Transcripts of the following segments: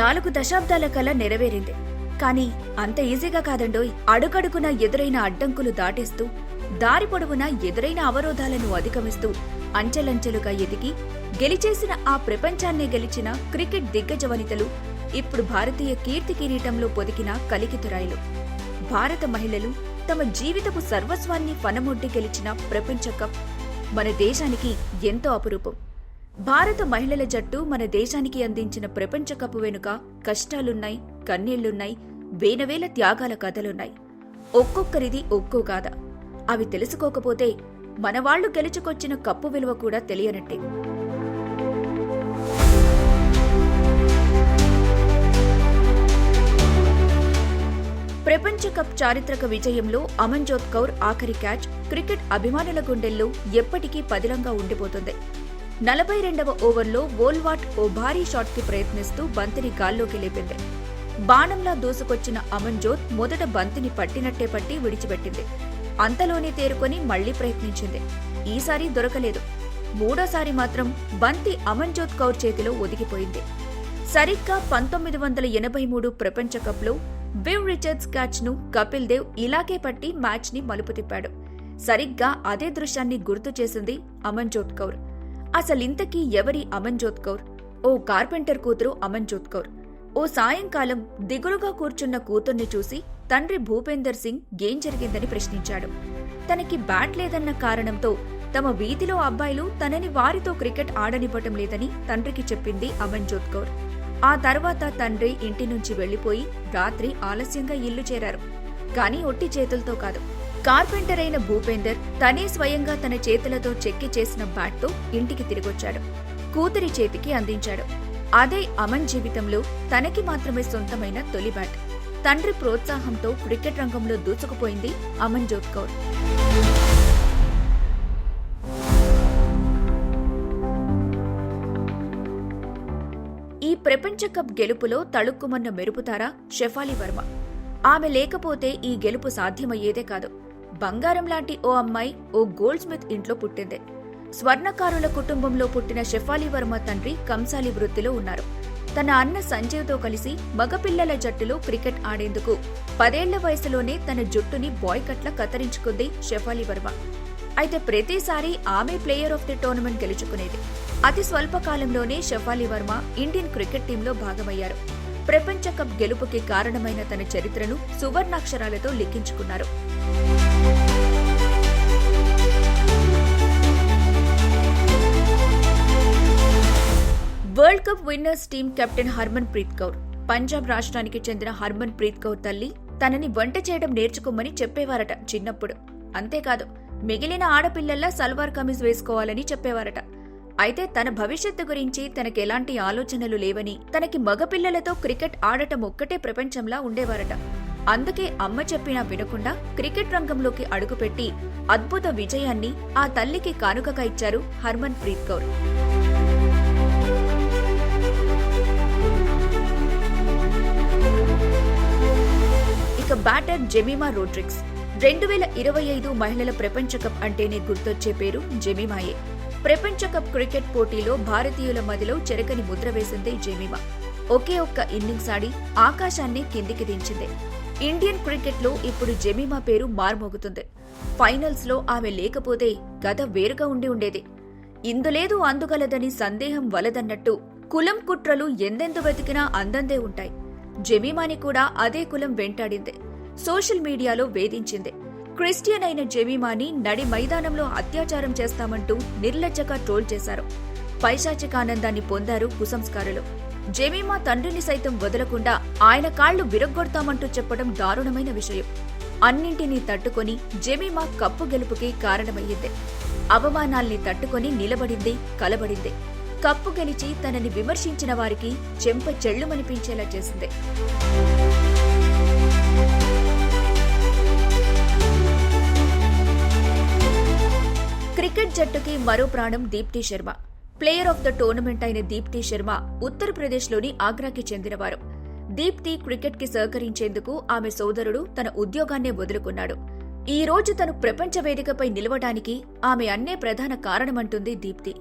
నాలుగు దశాబ్దాల కల నెరవేరింది. కానీ అంత ఈజీగా కాదండోయ్. అడుగడుగున ఎదురైన అడ్డంకులు దాటేస్తూ దారి పొడవునా ఎదురైన అవరోధాలను అధిగమిస్తూ అంచెలంచెలుగా ఎదిగి గెలిచేసిన ఆ ప్రపంచాన్నే గెలిచిన క్రికెట్ దిగ్గజ వనితలు ఇప్పుడు భారతీయ కీర్తి కిరీటంలో పొదికిన కలికితురాయిలు. భారత మహిళలు తమ జీవితపు సర్వస్వాన్ని పనమొడ్డి గెలిచిన ప్రపంచ కప్ మన దేశానికి ఎంతో అపురూపం. భారత మహిళల జట్టు మన దేశానికి అందించిన ప్రపంచ కప్ వెనుక కష్టాలున్నాయి కన్నీళ్ళున్నాయి వేనవేల త్యాగాల కథలున్నాయి. ఒక్కొక్కరిది ఒక్కో గాథ. అవి తెలుసుకోకపోతే మనవాళ్ళు గెలుచుకొచ్చిన కప్పు విలువ కూడా తెలియనట్టే. ప్రపంచ కప్ చారిత్రక విజయంలో అమన్జోత్ కౌర్ ఆఖరి క్యాచ్ క్రికెట్ అభిమానుల గుండెల్లో ఎప్పటికీ పదిలంగా ఉండిపోతుంది. నలభై రెండవ ఓవర్లో వోల్వాట్ ఓ భారీ షాట్కి ప్రయత్నిస్తూ బంతిని గాల్లోకి లేపింది. బాణంలా దూసుకొచ్చిన అమన్జోత్ మొదట బంతిని పట్టినట్టే పట్టి విడిచిపెట్టింది. అంతలోనే తేరుకొని మళ్ళీ ప్రయత్నించింది. ఈసారి దొరకలేదు. మూడోసారి మాత్రం బంతి అమన్జోత్ కౌర్ చేతిలో ఒదిగిపోయింది. సరిగ్గా పంతొమ్మిది వందల ఎనభై మూడు ప్రపంచ కప్లో వివ్ రిచర్డ్స్ క్యాచ్ను కపిల్ దేవ్ ఇలాగే పట్టి మ్యాచ్ని మలుపు తిప్పాడు. సరిగ్గా అదే దృశ్యాన్ని గుర్తు చేసింది అమన్జోత్ కౌర్. అసలింతకీ ఎవరి అమన్జోత్ కౌర్? ఓ కార్పెంటర్ కూతురు అమన్జోత్ కౌర్. ఓ సాయంకాలం దిగులుగా కూర్చున్న కూతుర్ని చూసి తండ్రి భూపేందర్ సింగ్ ఏం జరిగిందని ప్రశ్నించాడు. తనకి బ్యాట్ లేదన్న కారణంతో తమ వీధిలో అబ్బాయిలు తనని వారితో క్రికెట్ ఆడనివ్వటం లేదని తండ్రికి చెప్పింది అమన్జోత్ కౌర్. ఆ తర్వాత తండ్రి ఇంటి నుంచి వెళ్ళిపోయి రాత్రి ఆలస్యంగా ఇల్లు చేరారు. కానీ ఒట్టి చేతులతో కాదు. కార్పెంటర్ అయిన భూపేందర్ తనే స్వయంగా తన చేతులతో చెక్కి చేసిన బ్యాట్తో ఇంటికి తిరిగొచ్చాడు. కూతురి చేతికి అందించాడు. అదే అమన్ జీవితంలో తనకి మాత్రమే సొంతమైన తొలి బ్యాట్. తండ్రి ప్రోత్సాహంతో క్రికెట్ రంగంలో దూసుకుపోయింది అమన్ జోత్ కౌర్. ఈ ప్రపంచ కప్ గెలుపులో తళుక్కుమన్న మెరుపుతార షెఫాలి వర్మ. ఆమె లేకపోతే ఈ గెలుపు సాధ్యమయ్యేదే కాదు. బంగారం లాంటి ఓ అమ్మాయి ఓ గోల్డ్ స్మిత్ ఇంట్లో పుట్టింది. స్వర్ణకారుల కుటుంబంలో పుట్టిన షెఫాలి వర్మ తండ్రి కంసాలి వృత్తిలో ఉన్నారు. తన అన్న సంజయ్తో కలిసి మగపిల్లల జట్టులో క్రికెట్ ఆడేందుకు పదేళ్ళ వయసులోనే తన జుట్టుని బాయ్ కట్ల కత్తిరించుకుంది షెఫాలి వర్మ. అయితే ప్రతిసారి ఆమె ప్లేయర్ ఆఫ్ ది టోర్నమెంట్ గెలుచుకునేది. అతి స్వల్ప కాలంలోనే షఫాలి వర్మ ఇండియన్ క్రికెట్ టీంలో భాగమయ్యారు. ప్రపంచ కప్ గెలుపుకి కారణమైన తన చరిత్రను సువర్ణాక్షరాలతో లిఖించుకున్నారు. Cup winners team captain Harmanpreet Kaur Punjab రాష్ట్రానికి చెందిన హర్మన్ ప్రీత్ కౌర్ తల్లి తనని వంట చేయడం నేర్చుకోమని చెప్పేవారట చిన్నప్పుడు. అంతేకాదు మిగిలిన ఆడపిల్లల్లా సల్వార్ కమీజ్ వేసుకోవాలని చెప్పేవారట. అయితే తన భవిష్యత్తు గురించి తనకెలాంటి ఆలోచనలు లేవని తనకి మగపిల్లలతో క్రికెట్ ఆడటం ఒక్కటే ప్రపంచంలా ఉండేవారట. అందుకే అమ్మ చెప్పినా వినకుండా క్రికెట్ రంగంలోకి అడుగుపెట్టి అద్భుత విజయాన్ని ఆ తల్లికి కానుకగా ఇచ్చారు హర్మన్ ప్రీత్ కౌర్ ఇక బ్యాటర్ జెమీమా రోడ్రిక్స్. రెండు వేల ఇరవై ఐదు మహిళల ప్రపంచ కప్ అంటేనే గుర్తొచ్చే పేరు జెమీమాయే. ప్రపంచ కప్ క్రికెట్ పోటీలో భారతీయుల మదిలో చెరకని ముద్ర వేసింది జెమీమా. ఒకే ఒక్క ఇన్నింగ్స్ ఆడి ఆకాశాన్ని కిందికి దించింది. ఇండియన్ క్రికెట్లో ఇప్పుడు జెమీమా పేరు మార్మోగుతుంది. ఫైనల్స్లో ఆమె లేకపోతే గత వేరుగా ఉండి ఉండేది. ఇందులేదు అందుగలదని సందేహం వలదన్నట్టు కులం కుట్రలు ఎందెందు వెతికినా అందందే ఉంటాయి. జెమీమాని కూడా అదే కులం వెంటాడింది. సోషల్ మీడియాలో వేధించింది. క్రిస్టియన్ అయిన జెమీమాని నడి మైదానంలో అత్యాచారం చేస్తామంటూ నిర్లజ్జగా ట్రోల్ చేశారు. పైశాచికానందాన్ని పొందారు కుసంస్కారులు. జెమీమా తండ్రిని సైతం వదలకుండా ఆయన కాళ్ళు విరగ్గొడతామంటూ చెప్పడం దారుణమైన విషయం. అన్నింటినీ తట్టుకొని జెమీమా కప్పు గెలుపుకి కారణమయ్యింది. అవమానాల్ని తట్టుకొని నిలబడింది కలబడింది. కప్పు గెలిచి తనని విమర్శించిన వారికి చెంప చెళ్ళుమనిపించేలా చేసింది. క్రికెట్ జట్టుకి మరో ప్రాణం Deepti Sharma. Player of the tournament అయిన దీప్తి శర్మ ఉత్తరప్రదేశ్లోని ఆగ్రాకి చెందినవారు. దీప్తి క్రికెట్కి సహకరించేందుకు ఆమె సోదరుడు తన ఉద్యోగాన్నే వదులుకున్నాడు. ఈ రోజు తను ప్రపంచ వేదికపై నిలవడానికి ఆమె అన్నే ప్రధాన కారణమంటుంది దీప్తి.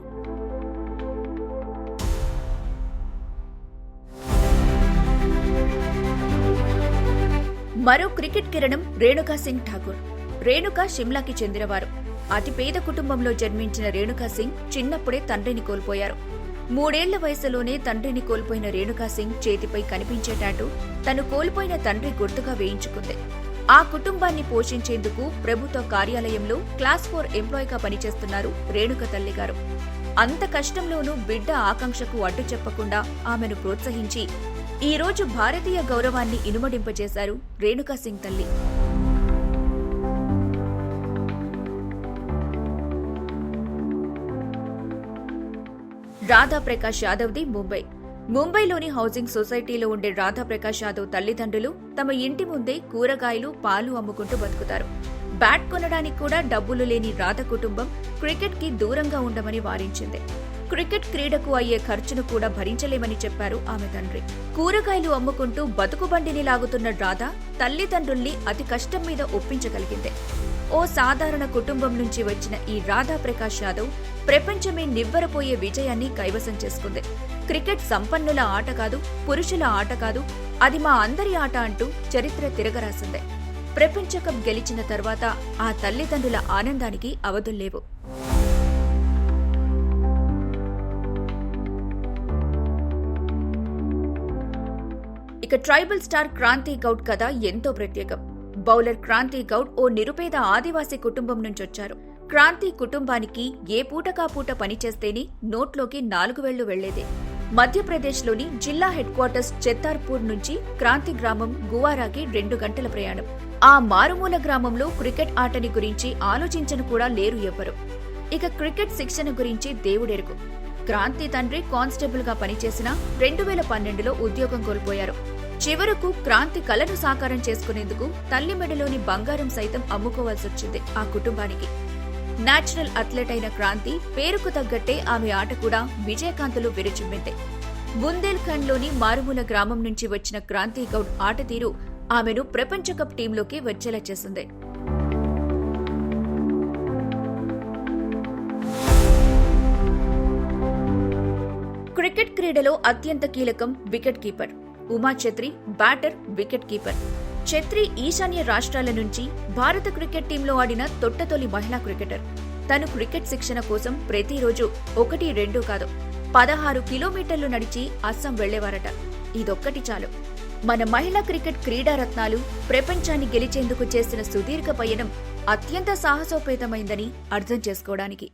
మరో క్రికెట్ కిరణం రేణుకా సింగ్ ఠాకూర్. రేణుక షిమ్లాకి చెందినవారు. అతి పేద కుటుంబంలో జన్మించిన రేణుకా సింగ్ చిన్నప్పుడే తండ్రిని కోల్పోయారు. మూడేళ్ళ వయసులోనే తండ్రిని కోల్పోయిన రేణుకా సింగ్ చేతిపై కనిపించేటట్టు తను కోల్పోయిన తండ్రి గుర్తుగా వేయించుకుంది. ఆ కుటుంబాన్ని పోషించేందుకు ప్రభుత్వ కార్యాలయంలో క్లాస్ ఫోర్ ఎంప్లాయీగా పనిచేస్తున్నారు రేణుక తల్లిగారు. అంత కష్టంలోనూ బిడ్డ ఆకాంక్షకు అడ్డు చెప్పకుండా ఆమెను ప్రోత్సహించి ఈ రోజు భారతీయ గౌరవాన్ని ఇనుమడింపజేశారు రేణుకా సింగ్ తల్లి. రాధాప్రకాష్ యాదవ్ది ముంబై. ముంబైలోని హౌసింగ్ సొసైటీలో ఉండే రాధాప్రకాష్ యాదవ్ తల్లిదండ్రులు తమ ఇంటి ముందే కూరగాయలు పాలు అమ్ముకుంటూ బతుకుతారు. బ్యాట్ కొనడానికి కూడా డబ్బులు లేని రాధ కుటుంబం క్రికెట్కి దూరంగా ఉండమని వారించింది. క్రికెట్ క్రీడకు అయ్యే ఖర్చును కూడా భరించలేమని చెప్పారు ఆమె తండ్రి. కూరగాయలు అమ్ముకుంటూ బతుకు బండిని లాగుతున్న రాధ తల్లిదండ్రుల్ని అతి కష్టం మీద ఒప్పించగలిగింది. ఓ సాధారణ కుటుంబం నుంచి వచ్చిన ఈ రాధా ప్రకాష్ యాదవ్ ప్రపంచమే నివ్వరపోయే విజయాన్ని కైవసం చేసుకుంది. క్రికెట్ సంపన్నుల ఆట కాదు పురుషుల ఆట కాదు అది మా అందరి ఆట అంటూ చరిత్ర తిరగరాసిందే. ప్రపంచ కప్ గెలిచిన తర్వాత ఆ తల్లిదండ్రుల ఆనందానికి అవధుల్లేవు ఇక ట్రైబల్ స్టార్ క్రాంతి గౌడ్ కథ ఎంతో ప్రత్యేకం. బౌలర్ క్రాంతి గౌడ్ ఓ నిరుపేద ఆదివాసీ కుటుంబం నుంచొచ్చారు క్రాంతి కుటుంబానికి ఏ పూటకా పూట పనిచేస్తేనే నోట్లోకి నాలుగు వేళ్ళు వెళ్ళేదే. మధ్యప్రదేశ్లోని జిల్లా హెడ్ క్వార్టర్స్ చెత్తార్పూర్ నుంచి క్రాంతి గ్రామం గువారాకి రెండు గంటల ప్రయాణం. ఆ మారుమూల గ్రామంలో క్రికెట్ ఆటని గురించి ఆలోచించను కూడా లేరు ఎవ్వరు. ఇక క్రికెట్ శిక్షణ గురించి దేవుడెరుకు క్రాంతి తండ్రి కానిస్టేబుల్గా పనిచేసిన రెండు వేల పన్నెండులో ఉద్యోగం కోల్పోయారు. చివరకు క్రాంతి కలను సాకారం చేసుకునేందుకు తల్లి మెడలోని బంగారం సైతం అమ్ముకోవాల్సొచ్చింది ఆ కుటుంబానికి. నేచురల్ అథ్లెట్ అయిన క్రాంతి పేరుకు తగ్గట్టే ఆమె ఆట కూడా విజయకాంతలో విరుచుమ్మింది బుందేల్ఖండ్లోని మారుమూల గ్రామం నుంచి వచ్చిన క్రాంతి గౌడ్ ఆట తీరు ఆమెను ప్రపంచ కప్ టీంలోకి వచ్చేలా చేసింది. క్రికెట్ క్రీడలో అత్యంత కీలకం wicket keeper. Uma Chhetri batter wicket keeper. Chhetri ఈశాన్య రాష్ట్రాల నుంచి భారత క్రికెట్ టీంలో ఆడిన తొట్టతొలి మహిళా క్రికెటర్. తను క్రికెట్ శిక్షణ కోసం ప్రతిరోజు ఒకటి రెండు కాదు పదహారు కిలోమీటర్లు నడిచి అస్సాం వెళ్ళేవారట. ఇదొక్కటి చాలు. మన మహిళా క్రికెట్ క్రీడారత్నాలు ప్రపంచాన్ని గెలిచేందుకు చేసిన సుదీర్ఘ పయనం అత్యంత సాహసోపేతమైందని అర్థం చేసుకోవడానికి.